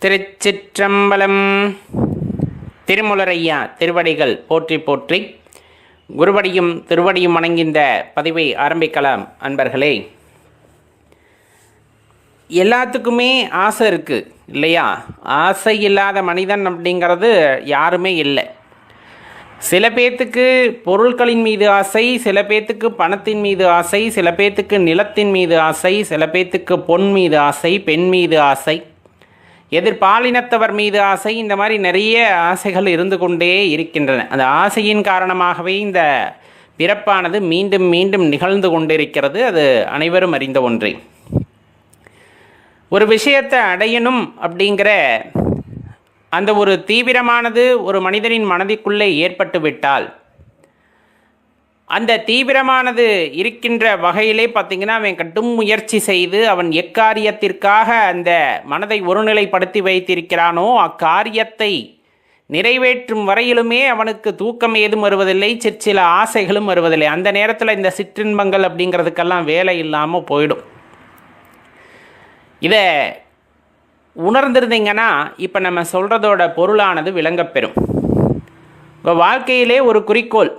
திருச்சிற்றம்பலம். திருமுலரையா திருவடிகள் போற்றி போற்றி. குருவடியும் திருவடியும் வணங்கின்ற பதிவை ஆரம்பிக்கலாம் அன்பர்களே. எல்லாத்துக்குமே ஆசை இருக்குது இல்லையா? ஆசை இல்லாத மனிதன் அப்படிங்கிறது யாருமே இல்லை. சில பேர்த்துக்கு பொருட்களின் மீது ஆசை சில பேர்த்துக்கு பணத்தின் மீது ஆசை சில பேர்த்துக்கு நிலத்தின் மீது ஆசை சில பேர்த்துக்கு பொன் மீது ஆசை பெண் மீது ஆசை. எதிர்பாலினத்தவர் மீது ஆசை இந்த மாதிரி நிறைய ஆசைகள் இருந்து கொண்டே இருக்கின்றன. அந்த ஆசையின் காரணமாகவே இந்த பிறப்பானது மீண்டும் மீண்டும் நிகழ்ந்து கொண்டிருக்கிறது. அது அனைவரும் அறிந்த ஒன்றே. ஒரு விஷயத்தை அடையணும் அப்படிங்கிற அந்த ஒரு தீவிரமானது ஒரு மனிதனின் மனதிற்குள்ளே ஏற்பட்டு விட்டால் அந்த தீவிரமானது இருக்கின்ற வகையிலே பார்த்திங்கன்னா அவன் கடும் முயற்சி செய்து அவன் எக்காரியத்திற்காக அந்த மனதை ஒருநிலைப்படுத்தி வைத்திருக்கிறானோ அக்காரியத்தை நிறைவேற்றும் வரையிலுமே அவனுக்கு தூக்கம் ஏதும் வருவதில்லை சிற்சில ஆசைகளும் வருவதில்லை. அந்த நேரத்தில் இந்த சிற்றின்பங்கள் அப்படிங்கிறதுக்கெல்லாம் வேலை இல்லாமல் போயிடும். இதை உணர்ந்திருந்தீங்கன்னா இப்போ நம்ம சொல்கிறதோட பொருளானது விளங்கப்பெறும் உங்கள் வாழ்க்கையிலே ஒரு குறிக்கோள்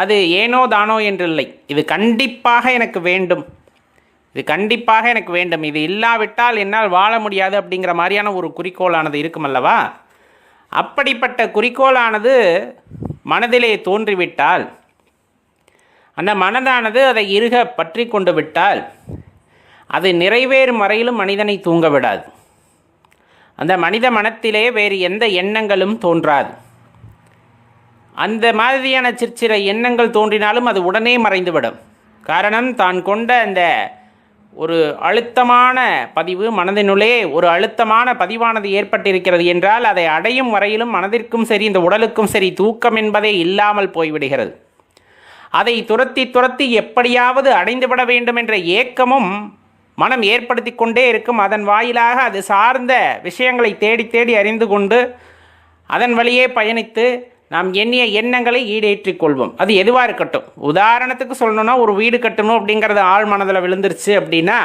அது ஏனோ தானோ என்றில்லை. இது கண்டிப்பாக எனக்கு வேண்டும். இது கண்டிப்பாக எனக்கு வேண்டும். இது இல்லாவிட்டால் என்னால் வாழ முடியாது அப்படிங்கிற மாதிரியான ஒரு குறிக்கோளானது இருக்குமல்லவா அப்படிப்பட்ட குறிக்கோளானது மனதிலே தோன்றிவிட்டால் அந்த மனதானது அதை இருக பற்றி கொண்டு விட்டால் அது நிறைவேறும் வரையிலும் மனிதனை தூங்க விடாது. அந்த மனித மனத்திலே வேறு எந்த எண்ணங்களும் தோன்றாது. அந்த மாதிரியான சிற்சிற எண்ணங்கள் தோன்றினாலும் அது உடனே மறைந்துவிடும். காரணம் தான் கொண்ட அந்த ஒரு அழுத்தமான பதிவு மனதினுள்ளே ஒரு அழுத்தமான பதிவானது ஏற்பட்டிருக்கிறது என்றால் அதை அடையும் வரையிலும் மனதிற்கும் சரி இந்த உடலுக்கும் சரி தூக்கம் என்பதே இல்லாமல் போய்விடுகிறது. அதை துரத்தி துரத்தி எப்படியாவது அடைந்துவிட வேண்டும் என்ற ஏக்கமும் மனம் ஏற்படுத்தி கொண்டே இருக்கும். அதன் வாயிலாக அது சார்ந்த விஷயங்களை தேடி தேடி அறிந்து கொண்டு அதன் வழியே பயணித்து நாம் எண்ணிய எண்ணங்களை ஈடேற்றிக் கொள்வோம். அது எதுவாக இருக்கட்டும். உதாரணத்துக்கு சொல்லணும்னா ஒரு வீடு கட்டணும் அப்படிங்கிறது ஆழ் மனதில் விழுந்துருச்சு அப்படின்னா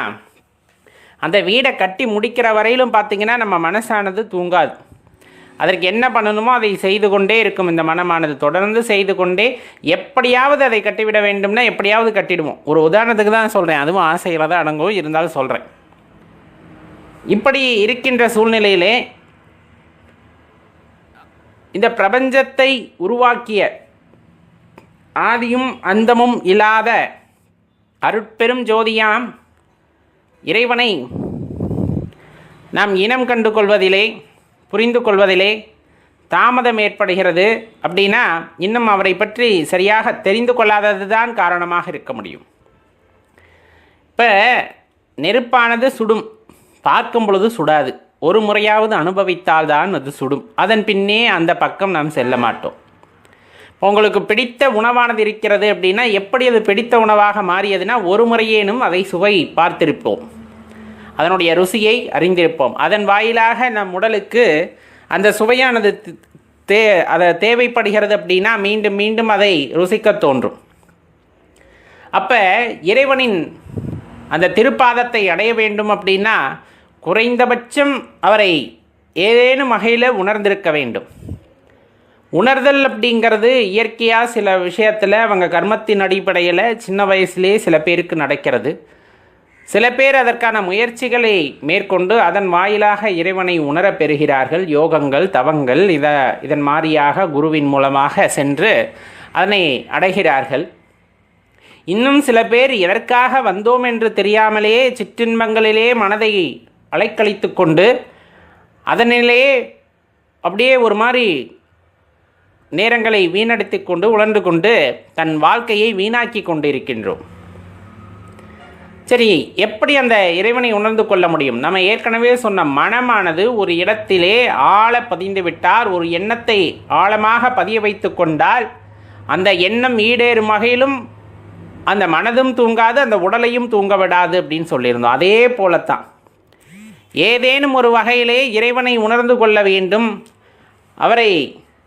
அந்த வீடை கட்டி முடிக்கிற வரையிலும் பார்த்திங்கன்னா நம்ம மனசானது தூங்காது. அதற்கு என்ன பண்ணணுமோ அதை செய்து கொண்டே இருக்கும் இந்த மனமானது. தொடர்ந்து செய்து கொண்டே எப்படியாவது அதை கட்டிவிட வேண்டும்னா எப்படியாவது கட்டிடுவோம். ஒரு உதாரணத்துக்கு தான் சொல்கிறேன் அதுவும் ஆசையில் தான் அடங்கும் இருந்தாலும் சொல்கிறேன் இப்படி இருக்கின்ற சூழ்நிலையிலே இந்த பிரபஞ்சத்தை உருவாக்கிய ஆதியும் அந்தமும் இல்லாத அருட்பெரும் ஜோதியாம் இறைவனை நாம் இனம் கண்டு கொள்வதிலே புரிந்து கொள்வதிலே தாமதம் ஏற்படுகிறது அப்படின்னா இன்னும் அவரை பற்றி சரியாக தெரிந்து கொள்ளாதது தான் காரணமாக இருக்க முடியும். இப்போ நெருப்பானது சுடும் பார்க்கும் பொழுது சுடாது. ஒரு முறையாவது அனுபவித்தால்தான் அது சுடும். அதன் பின்னே அந்த பக்கம் நாம் செல்ல மாட்டோம். உங்களுக்கு பிடித்த உணவானது இருக்கிறது அப்படின்னா எப்படி அது பிடித்த உணவாக மாறியதுன்னா ஒரு முறையேனும் அதை சுவை பார்த்திருப்போம். அதனுடைய ருசியை அறிந்திருப்போம். அதன் வாயிலாக நம் உடலுக்கு அந்த சுவையானது தே அதை தேவைப்படுகிறது அப்படின்னா மீண்டும் மீண்டும் அதை ருசிக்க தோன்றும். அப்போ இறைவனின் அந்த திருப்பாதத்தை அடைய வேண்டும் அப்படின்னா குறைந்தபட்சம் அவரை ஏதேனும் வகையில் உணர்ந்திருக்க வேண்டும். உணர்தல் அப்படிங்கிறது இயற்கையாக சில விஷயத்தில் அவங்க கர்மத்தின் அடிப்படையில் சின்ன வயசுலேயே சில பேருக்கு நடக்கிறது. சில பேர் அதற்கான முயற்சிகளை மேற்கொண்டு அதன் வாயிலாக இறைவனை உணரப் பெறுகிறார்கள். யோகங்கள் தவங்கள் இத இதன் மாறியாக குருவின் மூலமாக சென்று அதனை அடைகிறார்கள். இன்னும் சில பேர் எதற்காக வந்தோம் என்று தெரியாமலே சிற்றின்பங்களிலே மனதை அலைக்கழித்து கொண்டு அதனிலேயே அப்படியே ஒரு மாதிரி நேரங்களை வீணடித்து கொண்டு உழன்று கொண்டு தன் வாழ்க்கையை வீணாக்கி கொண்டிருக்கின்றோம். சரி எப்படி அந்த இறைவனை உணர்ந்து கொள்ள முடியும்? நம்ம ஏற்கனவே சொன்ன மனமானது ஒரு இடத்திலே ஆழ பதிந்து விட்டால் ஒரு எண்ணத்தை ஆழமாக பதிய வைத்து கொண்டால் அந்த எண்ணம் ஈடேறும் வகையிலும் அந்த மனதும் தூங்காது அந்த உடலையும் தூங்க விடாது அப்படின்னு சொல்லியிருந்தோம். அதே போலத்தான். ஏதேனும் ஒரு வகையிலே இறைவனை உணர்ந்து கொள்ள வேண்டும் அவரை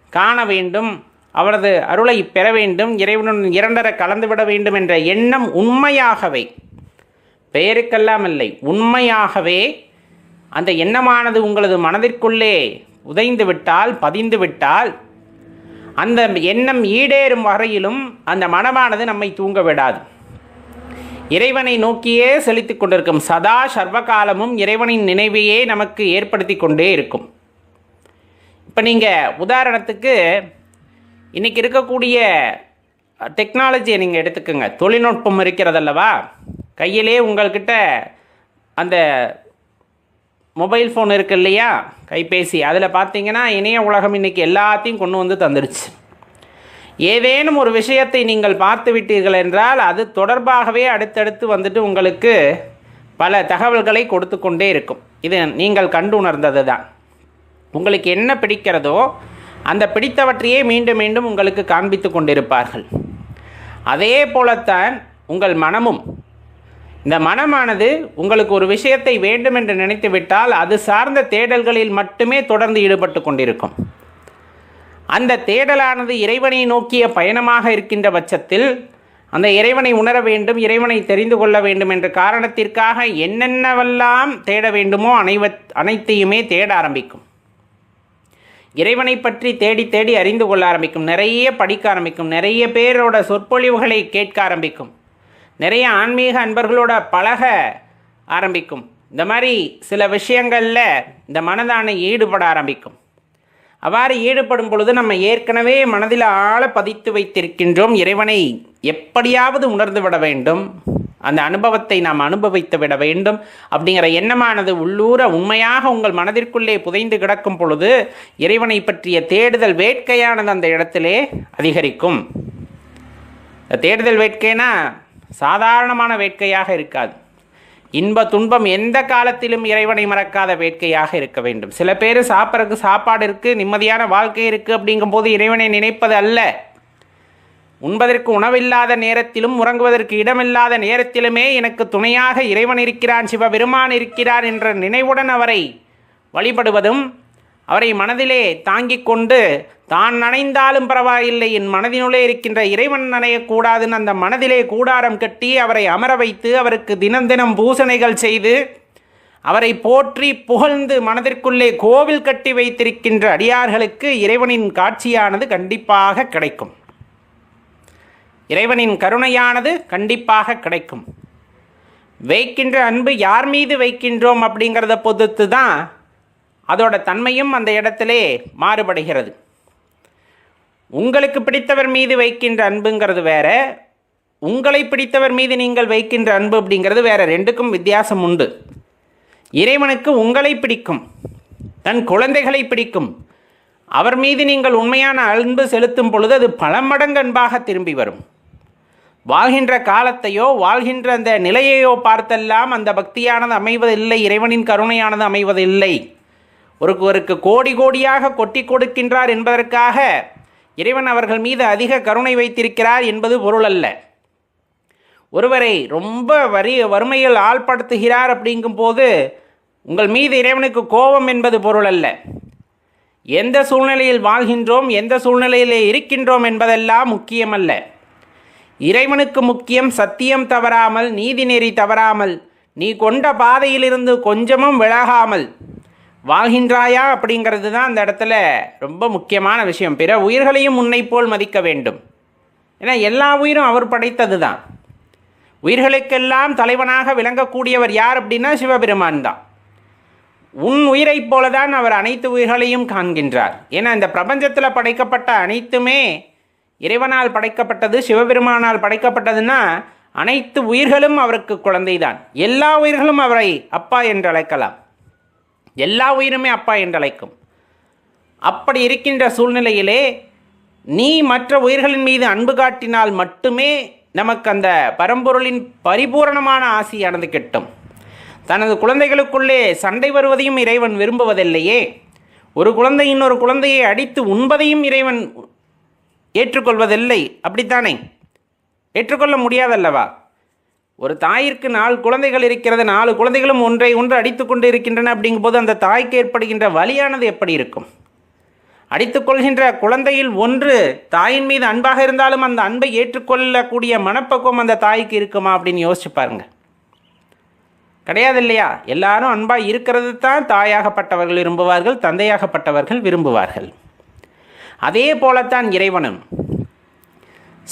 காண வேண்டும் அவரது அருளை பெற வேண்டும் இறைவனுடன் இரண்டரை கலந்துவிட வேண்டும் என்ற எண்ணம் உண்மையாகவே பெயருக்கெல்லாம் இல்லை உண்மையாகவே அந்த எண்ணமானது உங்களது மனதிற்குள்ளே உதைந்து விட்டால் பதிந்து விட்டால் அந்த எண்ணம் ஈடேறும் வரையிலும் அந்த மனமானது நம்மை தூங்க விடாது. இறைவனை நோக்கியே செலுத்திக் கொண்டிருக்கும் சதா சர்வகாலமும் இறைவனின் நினைவையே நமக்கு ஏற்படுத்தி கொண்டே இருக்கும். இப்போ நீங்கள் உதாரணத்துக்கு இன்றைக்கி இருக்கக்கூடிய டெக்னாலஜியை நீங்கள் எடுத்துக்கோங்க. தொழில்நுட்பம் இருக்கிறதல்லவா? கையிலே உங்கள்கிட்ட அந்த மொபைல் ஃபோன் இருக்கு இல்லையா? கைபேசி. அதில் பார்த்தீங்கன்னா இணைய உலகம் இன்றைக்கி எல்லாத்தையும் கொண்டு வந்து தந்துருச்சு. ஏதேனும் ஒரு விஷயத்தை நீங்கள் பார்த்து விட்டீர்கள் என்றால் அது தொடர்பாகவே அடுத்தடுத்து வந்துட்டு உங்களுக்கு பல தகவல்களை கொடுத்து கொண்டே இருக்கும். இது நீங்கள் கண்டு உணர்ந்தது தான் உங்களுக்கு என்ன பிடிக்கிறதோ அந்த பிடித்தவற்றையே மீண்டும் மீண்டும் உங்களுக்கு காண்பித்து கொண்டிருப்பார்கள். அதே போலத்தான் உங்கள் மனமும். இந்த மனமானது உங்களுக்கு ஒரு விஷயத்தை வேண்டும் என்று நினைத்துவிட்டால் அது சார்ந்த தேடல்களில் மட்டுமே தொடர்ந்து ஈடுபட்டு கொண்டிருக்கும். அந்த தேடலானது இறைவனை நோக்கிய பயணமாக இருக்கின்ற பட்சத்தில் அந்த இறைவனை உணர வேண்டும் இறைவனை தெரிந்து கொள்ள வேண்டும் என்ற காரணத்திற்காக என்னென்னவெல்லாம் தேட வேண்டுமோ அனைவ அனைத்தையுமே தேட ஆரம்பிக்கும். இறைவனை பற்றி தேடி தேடி அறிந்து கொள்ள ஆரம்பிக்கும். நிறைய படிக்க ஆரம்பிக்கும். நிறைய பேரோட சொற்பொழிவுகளை கேட்க ஆரம்பிக்கும். நிறைய ஆன்மீக அன்பர்களோட பழக ஆரம்பிக்கும். இந்த மாதிரி சில விஷயங்களில் இந்த மனதானை ஈடுபட ஆரம்பிக்கும். அவ்வாறு ஈடுபடும் பொழுது நம்ம ஏற்கனவே மனதில் ஆழ பதித்து வைத்திருக்கின்றோம் இறைவனை. எப்படியாவது உணர்ந்து விட வேண்டும். அந்த அனுபவத்தை நாம் அனுபவித்து விட வேண்டும். அப்படிங்கிற எண்ணமானது உள்ளூர உண்மையாக உங்கள் மனதிற்குள்ளே புதைந்து கிடக்கும் பொழுது இறைவனை பற்றிய தேடுதல் வேட்கையானது அந்த இடத்திலே அதிகரிக்கும். தேடுதல் வேட்கைனா சாதாரணமான வேட்கையாக இருக்காது. இன்ப துன்பம் எந்த காலத்திலும் இறைவனை மறக்காத வேட்கையாக இருக்க வேண்டும். சில பேர் சாப்பிட்றதுக்கு சாப்பாடு இருக்குது நிம்மதியான வாழ்க்கை இருக்குது அப்படிங்கும்போது இறைவனை நினைப்பது அல்ல. உண்பதற்கு உணவில்லாத நேரத்திலும் உறங்குவதற்கு இடமில்லாத நேரத்திலுமே எனக்கு துணையாக இறைவன் இருக்கிறான் சிவபெருமான் இருக்கிறார் என்ற நினைவுடன் அவரை வழிபடுவதும் அவரை மனதிலே தாங்கிக் கொண்டு தான் நனைந்தாலும் பரவாயில்லை என் மனதினுள்ளே இருக்கின்ற இறைவன் நனையக்கூடாதுன்னு அந்த மனதிலே கூடாரம் கட்டி அவரை அமர வைத்து அவருக்கு தினம் தினம் பூசணைகள் செய்து அவரை போற்றி புகழ்ந்து மனதிற்குள்ளே கோவில் கட்டி வைத்திருக்கின்ற அடியார்களுக்கு இறைவனின் காட்சியானது கண்டிப்பாக கிடைக்கும். இறைவனின் கருணையானது கண்டிப்பாக கிடைக்கும். வைக்கின்ற அன்பு யார் மீது வைக்கின்றோம் அப்படிங்கிறத பொறுத்து தான் அதோட தன்மையும் அந்த இடத்திலே மாறுபடுகிறது. உங்களுக்கு பிடித்தவர் மீது வைக்கின்ற அன்புங்கிறது வேற உங்களை பிடித்தவர் மீது நீங்கள் வைக்கின்ற அன்பு அப்படிங்கிறது வேற ரெண்டுக்கும் வித்தியாசம் உண்டு. இறைவனுக்கு உங்களை பிடிக்கும் தன் குழந்தைகளை பிடிக்கும். அவர் மீது நீங்கள் உண்மையான அன்பு செலுத்தும் பொழுது அது பல மடங்கு அன்பாக திரும்பி வரும். வாழ்கின்ற காலத்தையோ வாழ்கின்ற அந்த நிலையையோ பார்த்தெல்லாம் அந்த பக்தியானது அமைவதில்லை இறைவனின் கருணையானது அமைவதில்லை. ஒருவருக்கு கோடி கோடியாக கொட்டி கொடுக்கின்றார் என்பதற்காக இறைவன் அவர்கள் மீது அதிக கருணை வைத்திருக்கிறார் என்பது பொருள் அல்ல ஒருவரை ரொம்ப வரி வறுமையில் ஆள்படுத்துகிறார் அப்படிங்கும்போது உங்கள் மீது இறைவனுக்கு கோபம் என்பது பொருள் அல்ல எந்த சூழ்நிலையில் வாழ்கின்றோம் எந்த சூழ்நிலையிலே இருக்கின்றோம் என்பதெல்லாம் முக்கியமல்ல. இறைவனுக்கு முக்கியம் சத்தியம் தவறாமல் நீதிநெறி தவறாமல் நீ கொண்ட பாதையிலிருந்து கொஞ்சமும் விலகாமல் வாழ்கின்றாயா அப்படிங்கிறது தான் அந்த இடத்துல ரொம்ப முக்கியமான விஷயம். பிற உயிர்களையும் உன்னை போல் மதிக்க வேண்டும். ஏன்னா எல்லா உயிரும் அவர் படைத்தது தான் உயிர்களுக்கெல்லாம் தலைவனாக விளங்கக்கூடியவர் யார் அப்படின்னா சிவபெருமான் தான். உன் உயிரைப் போல தான் அவர் அனைத்து உயிர்களையும் காண்கின்றார். ஏன்னா இந்த பிரபஞ்சத்தில் படைக்கப்பட்ட அனைத்துமே இறைவனால் படைக்கப்பட்டது சிவபெருமானால் படைக்கப்பட்டதுன்னா அனைத்து உயிர்களும் அவருக்கு குழந்தைதான். எல்லா உயிர்களும் அவரை அப்பா என்று அழைக்கலாம் எல்லா உயிருமே அப்பா என்றழைக்கும். அப்படி இருக்கின்ற சூழ்நிலையிலே நீ மற்ற உயிர்களின் மீது அன்பு காட்டினால் மட்டுமே நமக்கு அந்த பரம்பொருளின் பரிபூரணமான ஆசியானது கிட்டும். தனது குழந்தைகளுக்குள்ளே சண்டை வருவதையும் இறைவன் விரும்புவதில்லையே. ஒரு குழந்தை இன்னொரு குழந்தையை அடித்து உண்பதையும் இறைவன் ஏற்றுக்கொள்வதில்லை. அப்படித்தானே? ஏற்றுக்கொள்ள முடியாதல்லவா? ஒரு தாயிற்கு நாலு குழந்தைகள் இருக்கிறது நாலு குழந்தைகளும் ஒன்றை ஒன்று அடித்து கொண்டு இருக்கின்றன அப்படிங்கும்போது அந்த தாய்க்கு ஏற்படுகின்ற வலியானது எப்படி இருக்கும்? அடித்துக்கொள்கின்ற குழந்தையில் ஒன்று தாயின் மீது அன்பாக இருந்தாலும் அந்த அன்பை ஏற்றுக்கொள்ளக்கூடிய மனப்பக்குவம் அந்த தாய்க்கு இருக்குமா அப்படின்னு யோசிச்சு பாருங்க. கிடையாது இல்லையா எல்லாரும் அன்பாக இருக்கிறது தான் தாயாகப்பட்டவர்கள் விரும்புவார்கள் தந்தையாகப்பட்டவர்கள் விரும்புவார்கள். அதே போலத்தான் இறைவனும்.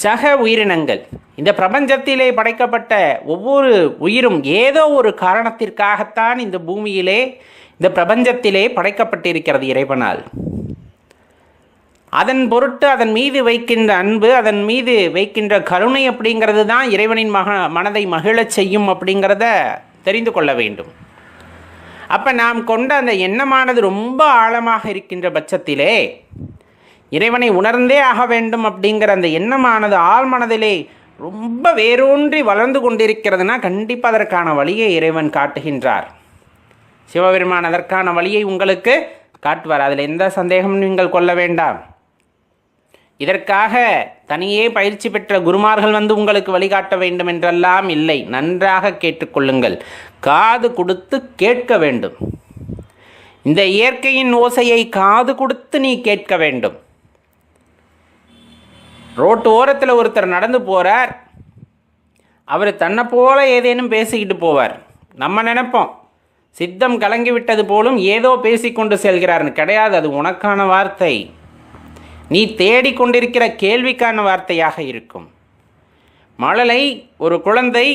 சக உயிரினங்கள். இந்த பிரபஞ்சத்திலே படைக்கப்பட்ட ஒவ்வொரு உயிரும் ஏதோ ஒரு காரணத்திற்காகத்தான் இந்த பூமியிலே இந்த பிரபஞ்சத்திலே படைக்கப்பட்டிருக்கிறது இறைவனால். அதன் பொருட்டு அதன் மீது வைக்கின்ற அன்பு அதன் மீது வைக்கின்ற கருணை அப்படிங்கிறது தான் இறைவனின் மக மனதை மகிழச் செய்யும் அப்படிங்கிறத தெரிந்து கொள்ள வேண்டும். அப்போ நாம் கொண்ட அந்த எண்ணமானது ரொம்ப ஆழமாக இருக்கின்ற பட்சத்திலே இறைவனை உணர்ந்தே ஆக வேண்டும் அப்படிங்கிற அந்த எண்ணமானது ஆழ்மனதிலே ரொம்ப வேரூன்றி வளர்ந்து கொண்டிருக்கிறதுனா கண்டிப்பாக அதற்கான வழியை இறைவன் காட்டுகின்றார். சிவபெருமான் அதற்கான வழியை உங்களுக்கு காட்டுவார். அதில் எந்த சந்தேகமும் நீங்கள் கொள்ள வேண்டாம். இதற்காக தனியே பயிற்சி பெற்ற குருமார்கள் வந்து உங்களுக்கு வழிகாட்ட வேண்டும் என்றெல்லாம் இல்லை. நன்றாக கேட்டுக்கொள்ளுங்கள் காது கொடுத்து கேட்க வேண்டும். இந்த இயற்கையின் ஓசையை காது கொடுத்து நீ கேட்க வேண்டும். ரோட்டு ஓரத்தில் ஒருத்தர் நடந்து போகிறார் அவர் தன்னை போல ஏதேனும் பேசிக்கிட்டு போவார். நம்ம நினைப்போம் சித்தம் கலங்கி விட்டது போலும் ஏதோ பேசிக்கொண்டு செல்கிறார்னு. கிடையாது அது உனக்கான வார்த்தை. நீ தேடிக்கொண்டிருக்கிற கேள்விக்கான வார்த்தையாக இருக்கும். மழலை ஒரு குழந்தை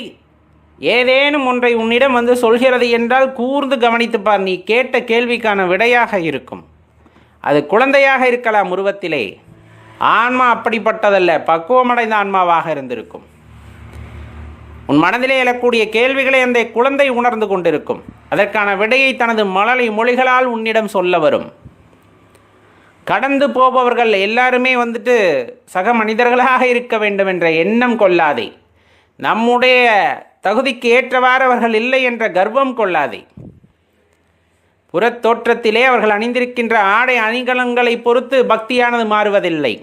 ஏதேனும் ஒன்றை உன்னிடம் வந்து சொல்கிறது என்றால் கூர்ந்து கவனித்துப்பார் நீ கேட்ட கேள்விக்கான விடையாக இருக்கும். அது குழந்தையாக இருக்கலாம் உருவத்திலே. ஆன்மா அப்படிப்பட்டதல்ல பக்குவமடைந்த ஆன்மாவாக இருந்திருக்கும். உன் மனதிலே எழக்கூடிய கேள்விகளை அந்த குழந்தை உணர்ந்து கொண்டிருக்கும். அதற்கான விடையை தனது மழலை மொழிகளால் உன்னிடம் சொல்ல வரும். கடந்து போபவர்கள் எல்லாருமே வந்துட்டு சக மனிதர்களாக இருக்க வேண்டும் என்ற எண்ணம் கொள்ளாதே. நம்முடைய தகுதிக்கு ஏற்றவாறு அவர்கள் இல்லை என்ற கர்வம் கொள்ளாதே. புறத்தோற்றத்திலே அவர்கள் அணிந்திருக்கின்ற ஆடை அணிகலன்களை பொறுத்து பக்தியானது மாறுவதில்லை.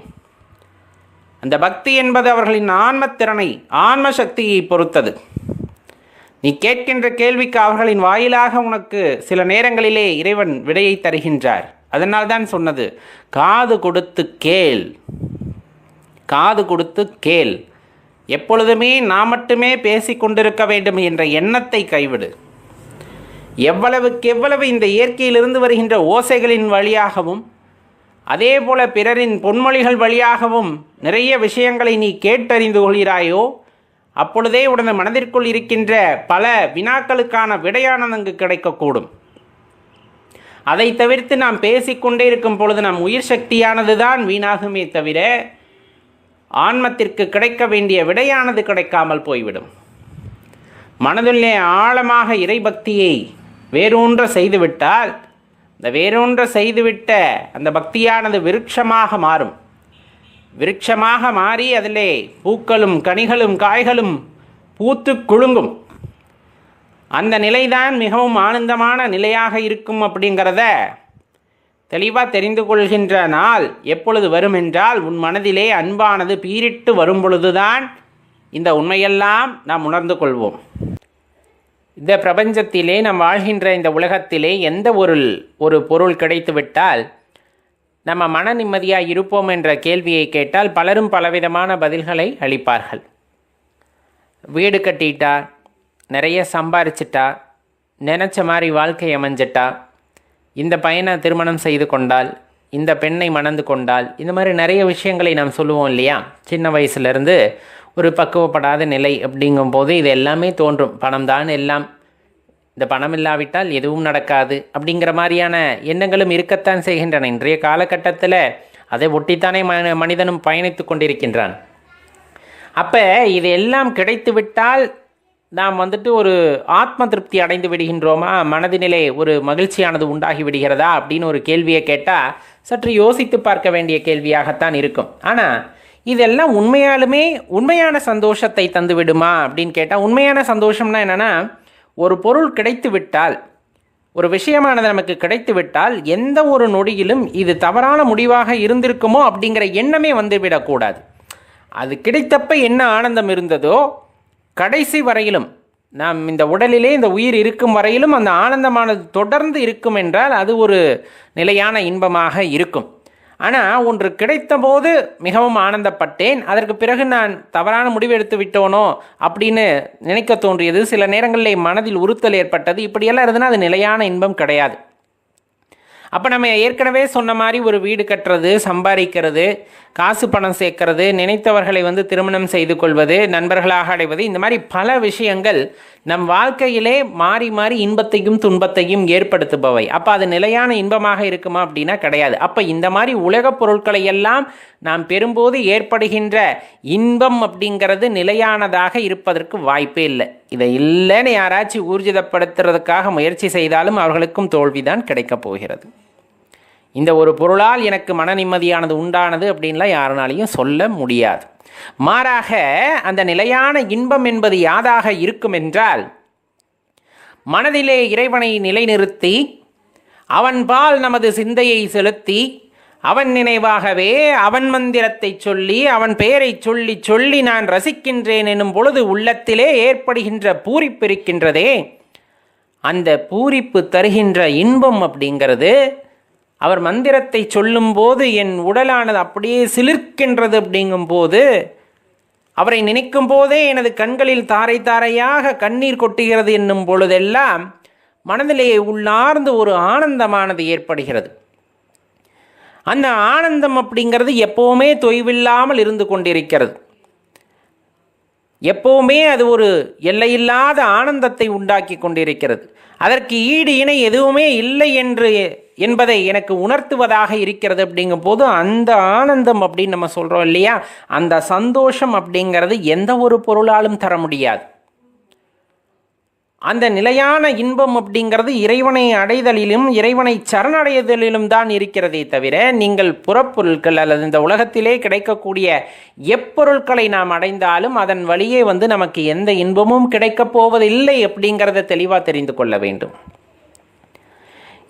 அந்த பக்தி என்பது அவர்களின் ஆன்மத்திறனை ஆன்ம சக்தியை பொறுத்தது. நீ கேட்கின்ற கேள்விக்கு அவர்களின் வாயிலாக உனக்கு சில நேரங்களிலே இறைவன் விடையை தருகின்றார். அதனால் தான் சொன்னது காது கொடுத்து கேள். காது கொடுத்து கேள். எப்பொழுதுமே நாம் மட்டுமே பேசிக் கொண்டிருக்க வேண்டும் என்ற எண்ணத்தை கைவிடு. எவ்வளவுக்கு எவ்வளவு இந்த இயற்கையிலிருந்து வருகின்ற ஓசைகளின் வழியாகவும் அதே போல பிறரின் பொன்மொழிகள் வழியாகவும் நிறைய விஷயங்களை நீ கேட்டறிந்து கொள்கிறாயோ அப்பொழுதே உடனே மனதிற்குள் இருக்கின்ற பல வினாக்களுக்கான விடையானது அங்கு கிடைக்கக்கூடும். அதை தவிர்த்து நாம் பேசிக்கொண்டே இருக்கும் பொழுது நம் உயிர் சக்தியானது தான் வீணாகுமே தவிர ஆன்மத்திற்கு கிடைக்க வேண்டிய விடையானது கிடைக்காமல் போய்விடும். மனதிலே ஆழமாக இறைபக்தியை வேரூன்ற செய்துவிட்டால் இந்த வேரூன்ற செய்துவிட்ட அந்த பக்தியானது விருட்சமாக மாறும். விருட்சமாக மாறி அதிலே பூக்களும் கனிகளும் காய்களும் பூத்து குலுங்கும். அந்த நிலைதான் மிகவும் ஆனந்தமான நிலையாக இருக்கும் அப்படிங்கிறத தெளிவாக தெரிந்து கொள்கின்ற நாள் எப்பொழுது வரும் என்றால் உன் மனதிலே அன்பானது பீரிட்டு வரும் பொழுதுதான் இந்த உண்மையெல்லாம் நாம் உணர்ந்து கொள்வோம். இந்த பிரபஞ்சத்திலே நாம் வாழ்கின்ற இந்த உலகத்திலே எந்த ஒரு ஒரு பொருள் கிடைத்துவிட்டால் நம்ம மன நிம்மதியாக இருப்போம் என்ற கேள்வியை கேட்டால் பலரும் பலவிதமான பதில்களை அளிப்பார்கள். வீடு கட்டிட்டா நிறைய சம்பாரிச்சிட்டா நினச்ச மாதிரி வாழ்க்கை அமைஞ்சிட்டா இந்த பையனை திருமணம் செய்து கொண்டால் இந்த பெண்ணை மணந்து கொண்டால் இந்த மாதிரி நிறைய விஷயங்களை நாம் சொல்லுவோம் இல்லையா? சின்ன வயசுலேருந்து ஒரு பக்குவப்படாத நிலை அப்படிங்கும்போது இது எல்லாமே தோன்றும். பணம் தான் எல்லாம். இந்த பணம் இல்லாவிட்டால் எதுவும் நடக்காது அப்படிங்கிற மாதிரியான எண்ணங்களும் இருக்கத்தான் செய்கின்றன. இன்றைய காலகட்டத்தில் அதை ஒட்டித்தானே ம மனிதனும் பயணித்து கொண்டிருக்கின்றான். அப்போ இது எல்லாம் கிடைத்துவிட்டால் நாம் வந்துட்டு ஒரு ஆத்ம திருப்தி அடைந்து விடுகின்றோமா? மனதினிலே ஒரு மகிழ்ச்சியானது உண்டாகி விடுகிறதா? அப்படின்னு ஒரு கேள்வியை கேட்டால் சற்று யோசித்து பார்க்க வேண்டிய கேள்வியாகத்தான் இருக்கும். ஆனால் இதெல்லாம் உண்மையாலுமே உண்மையான சந்தோஷத்தை தந்து விடுமா அப்படின்னு கேட்டால் உண்மையான சந்தோஷம்னா என்னென்னா ஒரு பொருள் கிடைத்து விட்டால் ஒரு விஷயமானது நமக்கு கிடைத்து விட்டால் எந்த ஒரு நொடியிலும் இது தவறான முடிவாக இருந்திருக்குமோ அப்படிங்கிற எண்ணமே வந்துவிடக்கூடாது அது கிடைத்தப்ப என்ன ஆனந்தம் இருந்ததோ கடைசி வரையிலும் நாம் இந்த உடலிலே இந்த உயிர் இருக்கும் வரையிலும் அந்த ஆனந்தமானது தொடர்ந்து இருக்கும் என்றால் அது ஒரு நிலையான இன்பமாக இருக்கும். ஆனால் ஒன்று கிடைத்தபோது மிகவும் ஆனந்தப்பட்டேன். அதற்கு பிறகு நான் தவறான முடிவு எடுத்து விட்டோனோ அப்படின்னு நினைக்க தோன்றியது. சில நேரங்களில் மனதில் உறுத்தல் ஏற்பட்டது. இப்படியெல்லாம் இருந்ததுன்னா அது நிலையான இன்பம் கிடையாது. அப்போ நம்ம ஏற்கனவே சொன்ன மாதிரி ஒரு வீடு கட்டுறது சம்பாதிக்கிறது காசு பணம் சேர்க்கறது நினைத்தவர்களை வந்து திருமணம் செய்து கொள்வது நண்பர்களாக அடைவது இந்த மாதிரி பல விஷயங்கள் நம் வாழ்க்கையிலே மாறி மாறி இன்பத்தையும் துன்பத்தையும் ஏற்படுத்துபவை. அப்போ அது நிலையான இன்பமாக இருக்குமா அப்படின்னா கிடையாது. அப்போ இந்த மாதிரி உலகப் பொருட்களை எல்லாம் நாம் பெறும்போது ஏற்படுகின்ற இன்பம் அப்படிங்கிறது நிலையானதாக இருப்பதற்கு வாய்ப்பே இல்லை. இதை இல்லைன்னு யாராச்சும் ஊர்ஜிதப்படுத்துறதுக்காக முயற்சி செய்தாலும் அவர்களுக்கும் தோல்விதான் கிடைக்கப் போகிறது. இந்த ஒரு பொருளால் எனக்கு மன நிம்மதியானது உண்டானது அப்படின்லாம் யாருனாலையும் சொல்ல முடியாது. மாறாக அந்த நிலையான இன்பம் என்பது யாதாக இருக்கும் என்றால் மனதிலே இறைவனை நிலைநிறுத்தி அவன்பால் நமது சிந்தையை செலுத்தி அவன் நினைவாகவே அவன் மந்திரத்தை சொல்லி அவன் பெயரை சொல்லி சொல்லி நான் ரசிக்கின்றேன் எனும் பொழுது உள்ளத்திலே ஏற்படுகின்ற பூரிப்பு இருக்கின்றதே. அந்த பூரிப்பு தருகின்ற இன்பம் அப்படிங்கிறது அவர் மந்திரத்தை சொல்லும்போது என் உடலானது அப்படியே சிலிர்க்கின்றது அப்படிங்கும்போது அவரை நினைக்கும் போதே எனது கண்களில் தாரை தாரையாக கண்ணீர் கொட்டுகிறது என்னும் பொழுதெல்லாம் மனதிலேயே உள்ளார்ந்து ஒரு ஆனந்தமானது ஏற்படுகிறது. அந்த ஆனந்தம் அப்படிங்கிறது எப்போவுமே தொய்வில்லாமல் இருந்து கொண்டிருக்கிறது. எப்போவுமே அது ஒரு எல்லையில்லாத ஆனந்தத்தை உண்டாக்கி கொண்டிருக்கிறது. அதற்கு ஈடு இணை எதுவுமே இல்லை என்று என்பதை எனக்கு உணர்த்துவதாக இருக்கிறது அப்படிங்கும் போது அந்த ஆனந்தம் அப்படின்னு நம்ம சொல்கிறோம் இல்லையா? அந்த சந்தோஷம் அப்படிங்கிறது எந்த ஒரு பொருளாலும் தர முடியாது. அந்த நிலையான இன்பம் அப்படிங்கிறது இறைவனை அடைதலிலும் இறைவனை சரணடைதலிலும் தான் இருக்கிறதே தவிர நீங்கள் புறப்பொருட்கள் அல்லது இந்த உலகத்திலே கிடைக்கக்கூடிய எப்பொருட்களை நாம் அடைந்தாலும் அதன் வழியே வந்து நமக்கு எந்த இன்பமும் கிடைக்கப் போவதில்லை அப்படிங்கிறத தெளிவாக தெரிந்து கொள்ள வேண்டும்.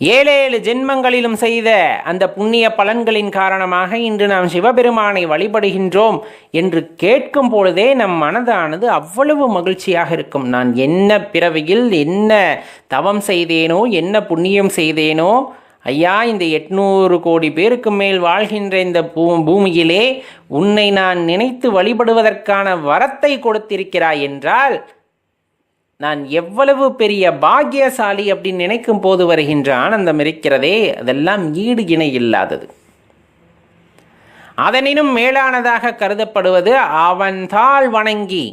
ஏழேழு ஜென்மங்களிலும் செய்த அந்த புண்ணிய பலன்களின் காரணமாக இன்று நாம் சிவபெருமானை வழிபடுகின்றோம் என்று கேட்கும் பொழுதே நம் மனதானது அவ்வளவு மகிழ்ச்சியாக இருக்கும். நான் என்ன பிறவியில் என்ன தவம் செய்தேனோ என்ன புண்ணியம் செய்தேனோ ஐயா இந்த எட்நூறு கோடி பேருக்கு மேல் வாழ்கின்ற இந்த பூ பூமியிலே உன்னை நான் நினைத்து வழிபடுவதற்கான வரத்தை கொடுத்திருக்கிறாய் என்றால் நான் எவ்வளவு பெரிய பாக்கியசாலி அப்படின்னு நினைக்கும் போது வருகின்ற ஆனந்தம் இருக்கிறதே அதெல்லாம் ஈடு இணை இல்லாதது. அதனினும் மேலானதாக கருதப்படுவது அவன் தாள் வணங்கி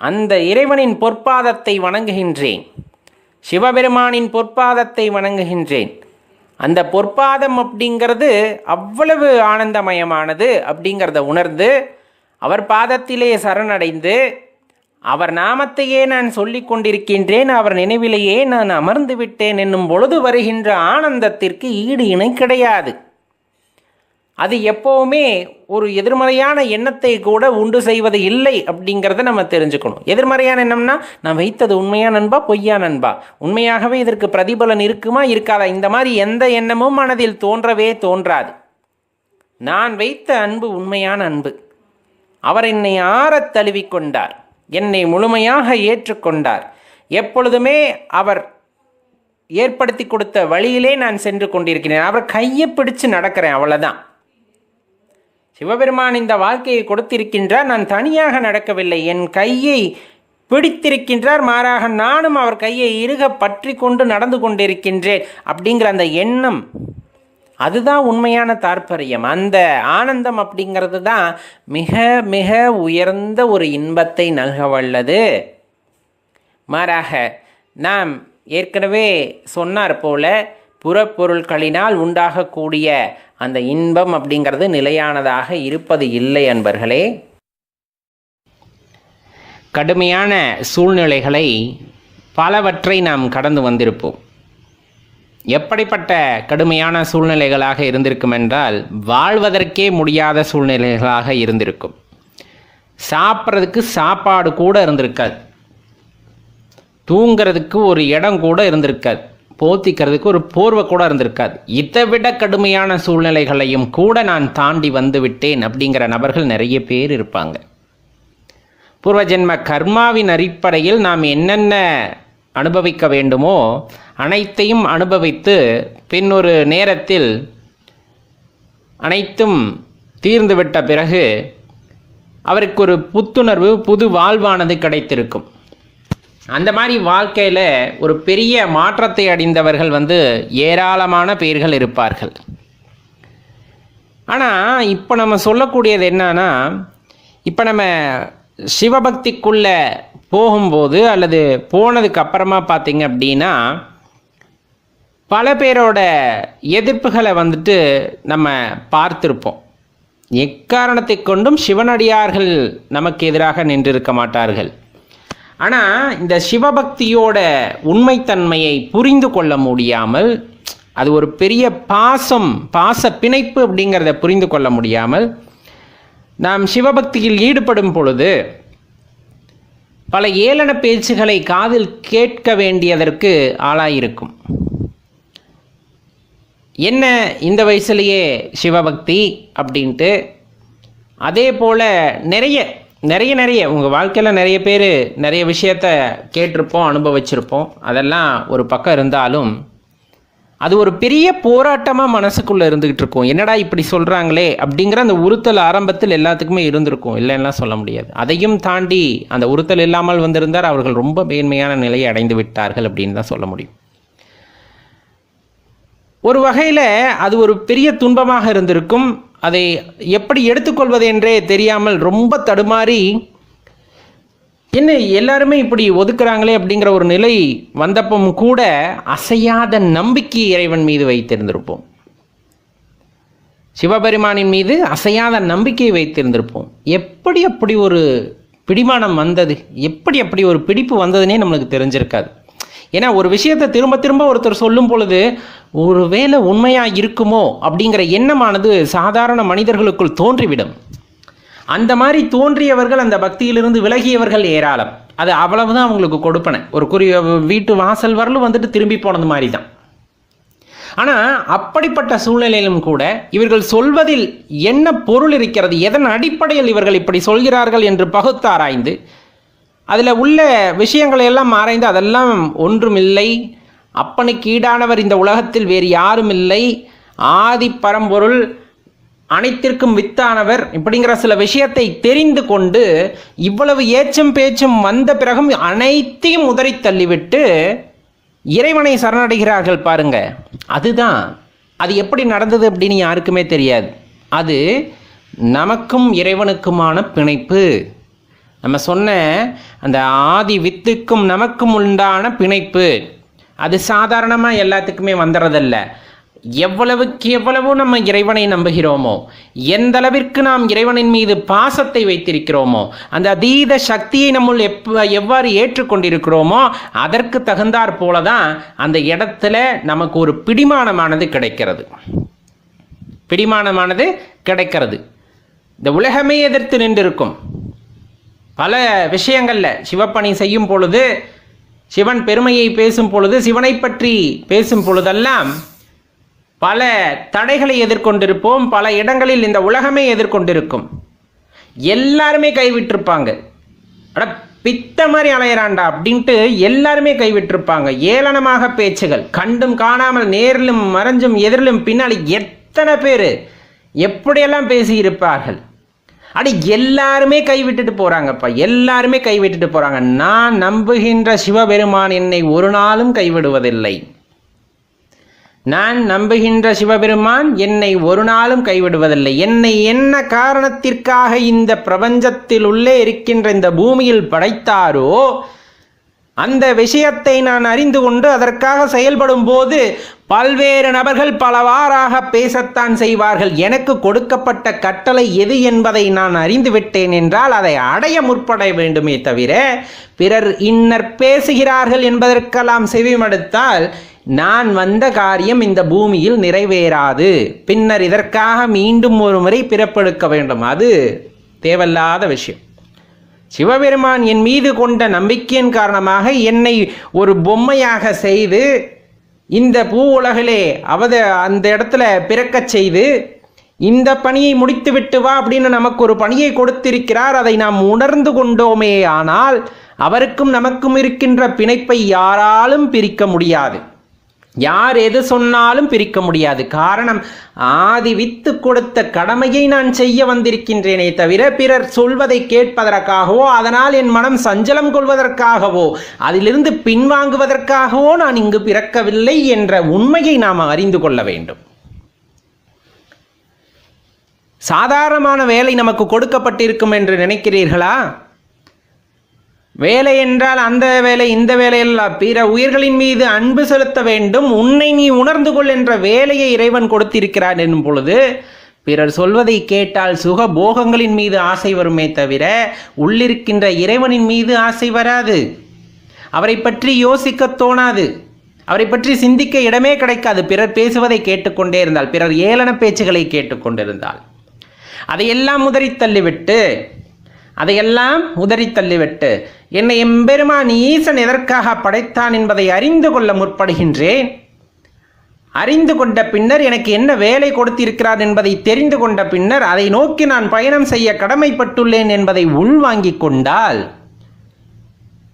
அந்த இறைவனின் பொற்பாதத்தை வணங்குகின்றேன். சிவபெருமானின் பொற்பாதத்தை வணங்குகின்றேன். அந்த பொற்பாதம் அப்படிங்கிறது அவ்வளவு ஆனந்தமயமானது அப்படிங்கிறத உணர்ந்து அவர் பாதத்திலே சரணடைந்து அவர் நாமத்தையே நான் சொல்லிக் கொண்டிருக்கின்றேன் அவர் நினைவிலேயே நான் அமர்ந்து விட்டேன் என்னும் பொழுது வருகின்ற ஆனந்தத்திற்கு ஈடு இணை கிடையாது. அது எப்போவுமே ஒரு எதிர்மறையான எண்ணத்தை கூட உண்டு செய்வது இல்லை அப்படிங்கிறத நம்ம தெரிஞ்சுக்கணும். எதிர்மறையான எண்ணம்னா நான் வைத்தது உண்மையா நண்பா பொய்யா நண்பா? உண்மையாகவே இதற்கு பிரதிபலன் இருக்குமா இருக்காதா? இந்த மாதிரி எந்த எண்ணமும் மனதில் தோன்றவே தோன்றாது. நான் வைத்த அன்பு உண்மையான அன்பு. அவர் என்னை ஆறத் தழுவிக்கொண்டார் என்னை முழுமையாக ஏற்றுக்கொண்டார். எப்பொழுதுமே அவர் ஏற்படுத்தி கொடுத்த வழியிலே நான் சென்று கொண்டிருக்கிறேன். அவர் கையை பிடிச்சு நடக்கிறேன் அவ்வளோதான் சிவபெருமான் இந்த வாழ்க்கையை கொடுத்திருக்கின்றார் நான் தனியாக நடக்கவில்லை. என் கையை பிடித்திருக்கின்றார் மாறாக நானும் அவர் கையை இறுக பற்றி கொண்டு நடந்து கொண்டிருக்கின்றேன் அப்படிங்கிற அந்த எண்ணம் அதுதான் உண்மையான தாற்பயம். அந்த ஆனந்தம் அப்படிங்கிறது தான் மிக மிக உயர்ந்த ஒரு இன்பத்தை நல்க வல்லது மாறாக நாம் ஏற்கனவே சொன்னார் போல புறப்பொருட்களினால் உண்டாகக்கூடிய அந்த இன்பம் அப்படிங்கிறது நிலையானதாக இருப்பது இல்லை அன்பர்களே. கடுமையான சூழ்நிலைகளை பலவற்றை நாம் கடந்து வந்திருப்போம். எப்படிப்பட்ட கடுமையான சூழ்நிலைகளாக இருந்திருக்கும் என்றால் வாழ்வதற்கே முடியாத சூழ்நிலைகளாக இருந்திருக்கும். சாப்பிட்றதுக்கு சாப்பாடு கூட இருந்திருக்காது. தூங்கிறதுக்கு ஒரு இடம் கூட இருந்திருக்காது. போத்திக்கிறதுக்கு ஒரு போர்வை கூட இருந்திருக்காது. இதை விட கடுமையான சூழ்நிலைகளையும் கூட நான் தாண்டி வந்து விட்டேன் அப்படிங்கிற நபர்கள் நிறைய பேர் இருப்பாங்க. பூர்வஜென்ம கர்மாவின் அடிப்படையில் நாம் என்னென்ன அனுபவிக்க வேண்டுமோ அனைத்தையும் அனுபவித்து பின் ஒரு நேரத்தில் அனைத்தும் தீர்ந்துவிட்ட பிறகு அவருக்கு ஒரு புத்துணர்வு புது வாழ்வானது கிடைத்திருக்கும். அந்த மாதிரி வாழ்க்கையில் ஒரு பெரிய மாற்றத்தை அடைந்தவர்கள் வந்து ஏராளமான பேர்கள் இருப்பார்கள். ஆனால் இப்போ நம்ம சொல்லக்கூடியது என்னன்னா இப்போ நம்ம சிவபக்திக்குள்ளே போகும்போது அல்லது போனதுக்கு அப்புறமா பார்த்தீங்க அப்படின்னா பல பேரோட எதிர்ப்புகளை வந்துட்டு நம்ம பார்த்துருப்போம். எக்காரணத்தை கொண்டும் சிவனடியார்கள் நமக்கு எதிராக நின்றிருக்க மாட்டார்கள். ஆனால் இந்த சிவபக்தியோட உண்மைத்தன்மையை புரிந்து கொள்ள முடியாமல் அது ஒரு பெரிய பாசம் பாச பிணைப்பு அப்படிங்கிறத புரிந்து கொள்ள முடியாமல் நாம் சிவபக்தியில் ஈடுபடும் பொழுது பல ஏளன பேச்சுகளை காதில் கேட்க வேண்டியதற்கு ஆளாயிருக்கும். என்ன இந்த வயசுலேயே சிவபக்தி அப்படின்ட்டு? அதே போல் நிறைய நிறைய நிறைய உங்கள் வாழ்க்கையில் நிறைய பேர் நிறைய விஷயத்த கேட்டிருப்போம் அனுபவிச்சிருப்போம். அதெல்லாம் ஒரு பக்கம் இருந்தாலும் அது ஒரு பெரிய போராட்டமாக மனசுக்குள்ளே இருந்துக்கிட்டு இருக்கும். என்னடா இப்படி சொல்கிறாங்களே அப்படிங்கிற அந்த உறுத்தல் ஆரம்பத்தில் எல்லாத்துக்குமே இருந்திருக்கும். இல்லைன்னா சொல்ல முடியாது. அதையும் தாண்டி அந்த உறுத்தல் இல்லாமல் வந்திருந்தார். அவர்கள் ரொம்ப மேன்மையான நிலையை அடைந்து விட்டார்கள் அப்படின்னு தான் சொல்ல முடியும். ஒரு வகையில் அது ஒரு பெரிய துன்பமாக இருந்திருக்கும். அதை எப்படி எடுத்துக்கொள்வது என்றே தெரியாமல் ரொம்ப தடுமாறி என்ன எல்லாருமே இப்படி ஒதுக்குறாங்களே அப்படிங்கிற ஒரு நிலை வந்தப்பவும் கூட அசையாத நம்பிக்கை இறைவன் மீது வைத்திருந்திருப்போம். சிவபெருமானின் மீது அசையாத நம்பிக்கை வைத்திருந்திருப்போம். எப்படி அப்படி ஒரு பிடிமானம் வந்தது? எப்படி அப்படி ஒரு பிடிப்பு வந்ததுன்னே நம்மளுக்கு தெரிஞ்சிருக்காது. ஏன்னா ஒரு விஷயத்தை திரும்ப திரும்ப ஒருத்தர் சொல்லும் பொழுது ஒரு வேலை உண்மையாக இருக்குமோ? அப்படிங்கிற எண்ணமானது சாதாரண மனிதர்களுக்குள் தோன்றிவிடும். அந்த மாதிரி தோன்றியவர்கள் அந்த பக்தியிலிருந்து விலகியவர்கள் ஏராளம். அது அவ்வளவுதான் அவங்களுக்கு கொடுப்பன. ஒரு குறி வீட்டு வாசல் வரலும் வந்துட்டு திரும்பி போனது மாதிரி தான் ஆனால் அப்படிப்பட்ட சூழ்நிலையிலும் கூட இவர்கள் சொல்வதில் என்ன பொருள் இருக்கிறது எதன் அடிப்படையில் இவர்கள் இப்படி சொல்கிறார்கள் என்று பகுத்தாராய்ந்து அதில் உள்ள விஷயங்களை எல்லாம் ஆராய்ந்து அதெல்லாம் ஒன்றுமில்லை. அப்பனுக்கு ஈடானவர் இந்த உலகத்தில் வேறு யாரும் இல்லை ஆதி பரம்பொருள் அனைத்திற்கும் வித்தானவர். இப்படிங்கிற சில விஷயத்தை தெரிந்து கொண்டு இவ்வளவு ஏச்சும் பேச்சும் வந்த பிறகும் அனைத்தையும் உதறி தள்ளிவிட்டு இறைவனை சரணடைகிறார்கள் பாருங்க. அதுதான். அது எப்படி நடந்தது அப்படின்னு யாருக்குமே தெரியாது. அது நமக்கும் இறைவனுக்குமான பிணைப்பு. நம்ம சொன்ன அந்த ஆதி வித்துக்கும் நமக்கும் உண்டான பிணைப்பு. அது சாதாரணமாக எல்லாத்துக்குமே வந்துடுறதில்ல எவ்வளவுக்கு எவ்வளவு நம்ம இறைவனை நம்புகிறோமோ எந்த அளவிற்கு நாம் இறைவனின் மீது பாசத்தை வைத்திருக்கிறோமோ அந்த அதீத சக்தியை நம்முள் எப் எவ்வாறு ஏற்றுக்கொண்டிருக்கிறோமோ அதற்கு தகுந்தாற் போல தான் அந்த இடத்துல நமக்கு ஒரு பிடிமானமானது கிடைக்கிறது. பிடிமானமானது கிடைக்கிறது. இந்த உலகமே எதிர்த்து நின்றிருக்கும். பல விஷயங்களில் சிவப்பணி செய்யும் பொழுது சிவன் பெருமையை பேசும் பொழுது சிவனை பற்றி பேசும் பொழுதெல்லாம் பல தடைகளை எதிர்கொண்டிருப்போம் பல இடங்களில் இந்த உலகமே எதிர்கொண்டிருக்கும். எல்லாருமே கைவிட்டிருப்பாங்க. அட பித்த மாதிரி அலையிறாண்டா அப்படின்ட்டு எல்லாருமே கைவிட்டிருப்பாங்க. ஏளனமாக பேச்சுகள் கண்டும் காணாமல் நேரிலும் மறைஞ்சும் எதிரிலும் பின்னாடி எத்தனை பேர் எப்படியெல்லாம் பேசியிருப்பார்கள்? அடி எல்லாருமே கைவிட்டுட்டு போகிறாங்கப்பா எல்லாருமே கைவிட்டுட்டு போகிறாங்க நான் நம்புகின்ற சிவபெருமான் என்னை ஒரு நாளும் கைவிடுவதில்லை. நான் நம்புகின்ற சிவபெருமான் என்னை ஒரு நாளும் கைவிடுவதில்லை. என்னை என்ன காரணத்திற்காக இந்த பிரபஞ்சத்தில் உள்ளே இருக்கின்ற இந்த பூமியில் படைத்தாரோ அந்த விஷயத்தை நான் அறிந்து கொண்டு அதற்காக செயல்படும் போது பல்வேறு நபர்கள் பலவாறாக பேசத்தான் செய்வார்கள். எனக்கு கொடுக்கப்பட்ட கட்டளை எது என்பதை நான் அறிந்து விட்டேன் என்றால் அதை அடைய முற்பட வேண்டுமே தவிர பிறர் இன்னர் பேசுகிறார்கள் என்பதற்கெல்லாம் செவிமடுத்தால் நான் வந்த காரியம் இந்த பூமியில் நிறைவேறாது. பின்னர் இதற்காக மீண்டும் ஒரு முறை பிறப்பெடுக்க வேண்டும். அது தேவையில்லாத விஷயம். சிவபெருமான் என் மீது கொண்ட நம்பிக்கையின் காரணமாக என்னை ஒரு பொம்மையாக செய்து இந்த பூ உலகிலே அவத அந்த இடத்துல பிறக்கச் செய்து இந்த பணியை முடித்து விட்டு வா அப்படின்னு நமக்கு ஒரு பணியை கொடுத்திருக்கிறார். அதை நாம் உணர்ந்து கொண்டோமே ஆனால் அவருக்கும் நமக்கும் இருக்கின்ற பிணைப்பை யாராலும் பிரிக்க முடியாது. யார் எது சொன்னாலும் பிரிக்க முடியாது. காரணம் ஆதி வித்து கொடுத்த கடமையை நான் செய்ய வந்திருக்கின்றேனே தவிர பிறர் சொல்வதை கேட்பதற்காகவோ அதனால் என் மனம் சஞ்சலம் கொள்வதற்காகவோ அதிலிருந்து பின்வாங்குவதற்காகவோ நான் இங்கு பிறக்கவில்லை என்ற உண்மையை நாம் அறிந்து கொள்ள வேண்டும். சாதாரணமான வேலை நமக்கு கொடுக்கப்பட்டிருக்கும் என்று நினைக்கிறீர்களா? வேலை என்றால் அந்த வேலை இந்த வேலையல்ல. பிற உயிர்களின் மீது அன்பு செலுத்த வேண்டும். உன்னை நீ உணர்ந்து கொள் என்ற வேலையை இறைவன் கொடுத்திருக்கிறார் என்னும் பொழுது பிறர் சொல்வதை கேட்டால் சுக போகங்களின் மீது ஆசை வருமே தவிர உள்ளிருக்கின்ற இறைவனின் மீது ஆசை வராது. அவரை பற்றி யோசிக்க தோணாது. அவரை பற்றி சிந்திக்க இடமே கிடைக்காது. பிறர் பேசுவதை கேட்டுக்கொண்டே இருந்தால் பிறர் ஏளன பேச்சுகளை கேட்டுக்கொண்டிருந்தால். அதையெல்லாம் முதறி தள்ளிவிட்டு அதையெல்லாம் உதறி தள்ளிவிட்டு என்னை எம்பெருமான் ஈசன் எதற்காக படைத்தான் என்பதை அறிந்து கொள்ள முற்படுகின்றேன்? அறிந்து கொண்ட பின்னர் எனக்கு என்ன வேலை கொடுத்திருக்கிறார் என்பதை தெரிந்து கொண்ட பின்னர் அதை நோக்கி நான் பயணம் செய்ய கடமைப்பட்டுள்ளேன் என்பதை உள்வாங்கிக் கொண்டால்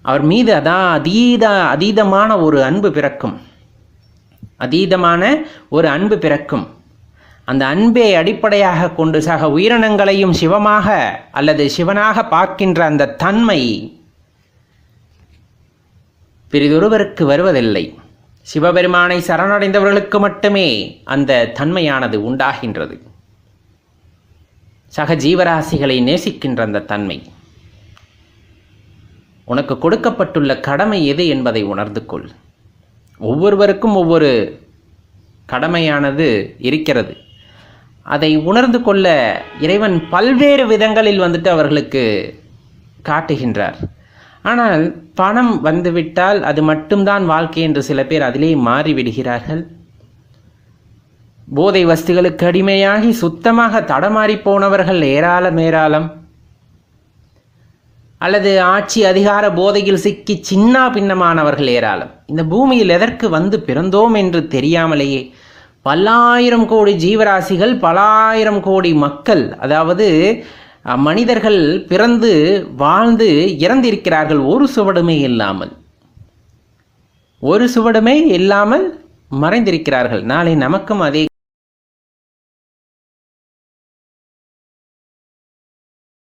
அவர் மீது அதான் அதீத அதீதமான ஒரு அன்பு பிறக்கும். அதீதமான ஒரு அன்பு பிறக்கும். அந்த அன்பை அடிப்படையாக கொண்டு சக உயிரினங்களையும் சிவமாக அல்லது சிவனாக பார்க்கின்ற அந்த தன்மை பிறிதொருவருக்கு வருவதில்லை. சிவபெருமானை சரணடைந்தவர்களுக்கு மட்டுமே அந்த தன்மையானது உண்டாகின்றது. சக ஜீவராசிகளை நேசிக்கின்ற அந்த தன்மை. உனக்கு கொடுக்கப்பட்டுள்ள கடமை எது என்பதை உணர்ந்து கொள். ஒவ்வொருவருக்கும் ஒவ்வொரு கடமையானது இருக்கிறது. அதை உணர்ந்து கொள்ள இறைவன் பல்வேறு விதங்களில் வந்துட்டு அவர்களுக்கு காட்டுகின்றார். ஆனால் பணம் வந்துவிட்டால் அது மட்டும்தான் வாழ்க்கை என்று சில பேர் அதிலே மாறிவிடுகிறார்கள். போதை வஸ்துகளுக்கு அடிமையாகி சுத்தமாக தடமாறி போனவர்கள் ஏராளம் ஏராளம். அல்லது ஆட்சி அதிகார போதையில் சிக்கி சின்ன பின்னமானவர்கள் ஏராளம். இந்த பூமியில் எதற்கு வந்து பிறந்தோம் என்று தெரியாமலேயே பல்லாயிரம் கோடி ஜீவராசிகள் பலாயிரம் கோடி மக்கள் அதாவது அஹ், மனிதர்கள் பிறந்து வாழ்ந்து இறந்திருக்கிறார்கள். ஒரு சுவடுமே இல்லாமல். ஒரு சுவடுமே இல்லாமல் மறைந்திருக்கிறார்கள். நாளை நமக்கும் அதே